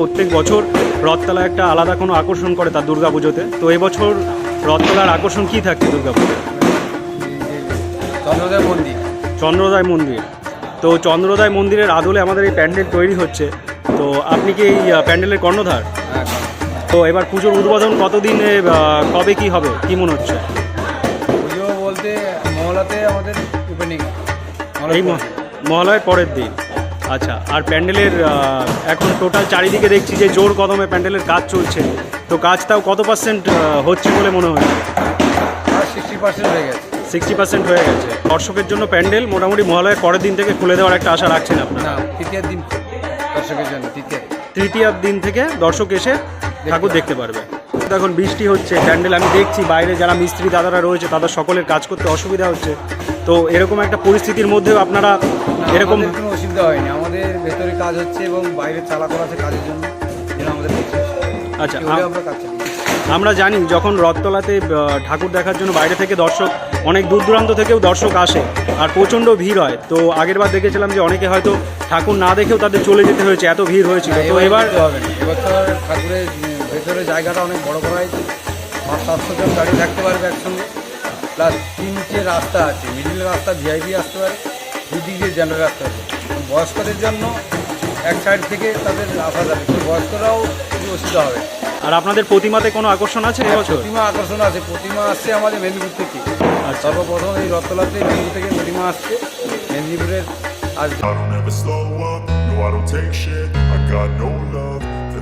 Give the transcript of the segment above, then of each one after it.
প্রত্যেক বছর রথতলা একটা আলাদা কোনো আকর্ষণ করে তার দুর্গা পুজোতে তো এবছর রথতলার আকর্ষণ কী থাকছে দুর্গা পুজো চন্দ্রদেব মন্দির। চন্দ্রোদয় মন্দির। তো চন্দ্রোদয় মন্দিরের আদলে আমাদের এই প্যান্ডেল তৈরি হচ্ছে। তো আপনি কি এই প্যান্ডেলের কর্ণধার? হ্যাঁ, তো এবার পুজোর উদ্বোধন কতদিনে কবে কি হবে? কি মনে হচ্ছে? পুজো বলতে মহলাতে আমাদের ওপেনিং এই ম- মহালয়ের পরের দিন। আচ্ছা আর প্যান্ডেলের এখন টোটাল চারিদিকে দেখছি যে জোর কদমে প্যান্ডেলের কাজ চলছে। তো কাজটাও কত পার্সেন্ট হচ্ছে বলে মনে হয়? সিক্সটি পার্সেন্ট হয়ে গেছে। সিক্সটি পার্সেন্ট হয়ে গেছে। দর্শকের জন্য প্যান্ডেল মোটামুটি মহালয়ের পরের দিন থেকে খুলে দেওয়ার একটা আশা রাখছেন আপনারা? তৃতীয় দিন দর্শকের জন্য তৃতীয় তৃতীয় দিন থেকে দর্শক এসে ঠাকুর দেখতে পারবে। এখন বৃষ্টি হচ্ছে প্যান্ডেল আমি দেখছি বাইরে যারা মিস্ত্রি দাদারা রয়েছে তাদের সকলের কাজ করতে অসুবিধা হচ্ছে। তো এরকম একটা পরিস্থিতির মধ্যেও আপনারা এরকম কোনো অসুবিধা হয়নি। আমাদের ভেতরে কাজ হচ্ছে এবং বাইরে চালাচল আছে কাজের জন্য আমাদের আচ্ছা আমরা কাজ আমরা জানি যখন রথতলাতে ঠাকুর দেখার জন্য বাইরে থেকে দর্শক অনেক দূর দূরান্ত থেকেও দর্শক আসে আর প্রচণ্ড ভিড় হয়। তো আগের বার দেখেছিলাম যে অনেকে হয়তো ঠাকুর না দেখেও তাদের চলে যেতে হয়েছে এত ভিড় হয়েছিল। তো এবার ঠাকুরের ভেতরে জায়গাটা অনেক বড় করা হয়েছে। পাঁচ সাতশো জন গাড়ি থাকতে পারবে একসঙ্গে। প্লাস তিনটে রাস্তা আছে মিডিল রাস্তা ভিআইপি আসতে পারে দুদিক দিয়ে জেনারেল আসতে পারে বয়স্কদের জন্য এক সাইড থেকে তাদের আসা যাবে। তো বয়স্করাও কিছু অসুবিধা হবে। আর আপনাদের প্রতিমাতে কোনো আকর্ষণ আছে এবছর? প্রতিমা আকর্ষণ আছে। প্রতিমা আসছে আমাদের মেদিনীপুর থেকে। আর সর্বপ্রথম এই রথতলাতে মেদিনীপুর থেকে প্রতিমা আসছে। মেদিনীপুরের আজ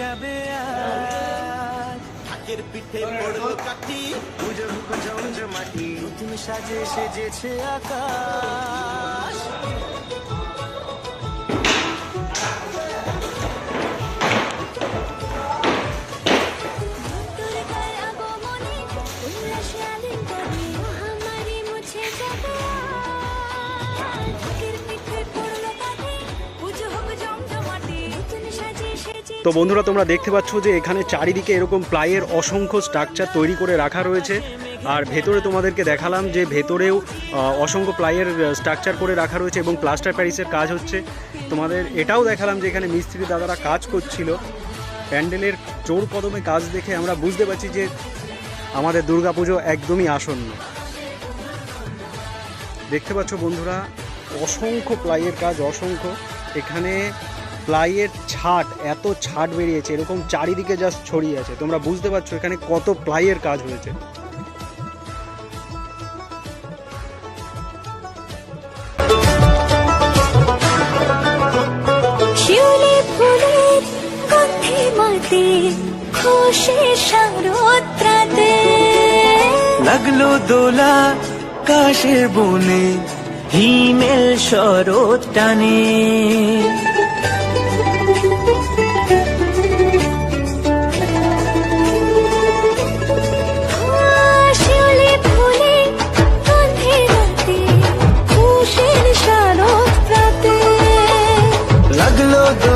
যাবে আর ঢাকের পিঠে পড়ল কাঠি। পুজো হুকো জমজমাটি নতুন সাজে সেজেছে আকাশ আগমনে তো বন্ধুরা, তোমরা দেখতে পাচ্ছ যে এখানে চারিদিকে এরকম প্লাইয়ের অসংখ্য স্ট্রাকচার তৈরি করে রাখা রয়েছে। আর ভেতরে তোমাদেরকে দেখালাম যে ভেতরেও অসংখ্য প্লাইয়ের স্ট্রাকচার করে রাখা রয়েছে এবং প্লাস্টার প্যারিসের কাজ হচ্ছে। তোমাদের এটাও দেখালাম যে এখানে মিস্ত্রি দাদারা কাজ করছিল। প্যান্ডেলের জোর কদমে কাজ দেখে আমরা বুঝতে পারছি যে আমাদের দুর্গাপুজো একদমই আসন্ন। দেখতে পাচ্ছ বন্ধুরা, অসংখ্য প্লাইয়ের কাজ, অসংখ্য। এখানে প্লাইয়ের ছাট এত ছাট বেরিয়েছে এরকম চারিদিকে জাস্ট ছড়িয়ে আছে। তোমরা বুঝতে পারছ এখানে কত প্লাইয়ের কাজ হয়েছে। লাগল দোলা কাশের বনে হিমেল শরৎ টানে।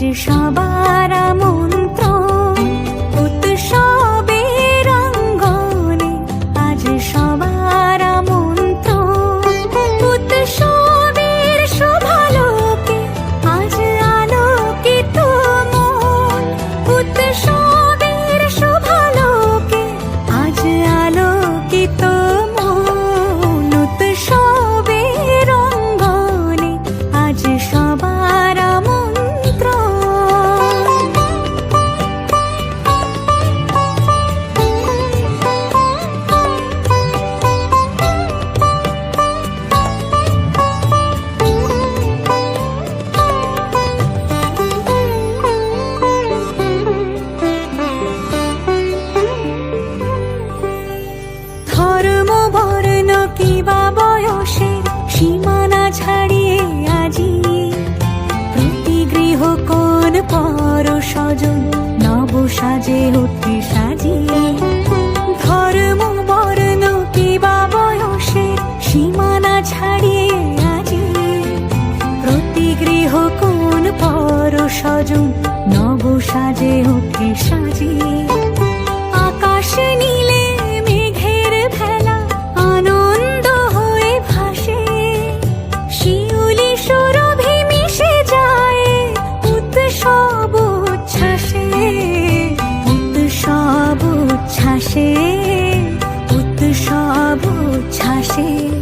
আজ সবার মন্ত্র উৎসবের অঙ্গনে আজ সবার মন্ত্র উৎসবের শোভালোকে আজ আলোকিত মন। উৎসব স্বজন নব সাজে ওঠে সাজিয়ে। ধর্ম, বর্ণ সীমানা ছাড়িয়ে আজি প্রতি গৃহ কোন পর স্বজন নব সাজে ওঠে সাজিয়ে। আকাশ নিয়ে 茶溪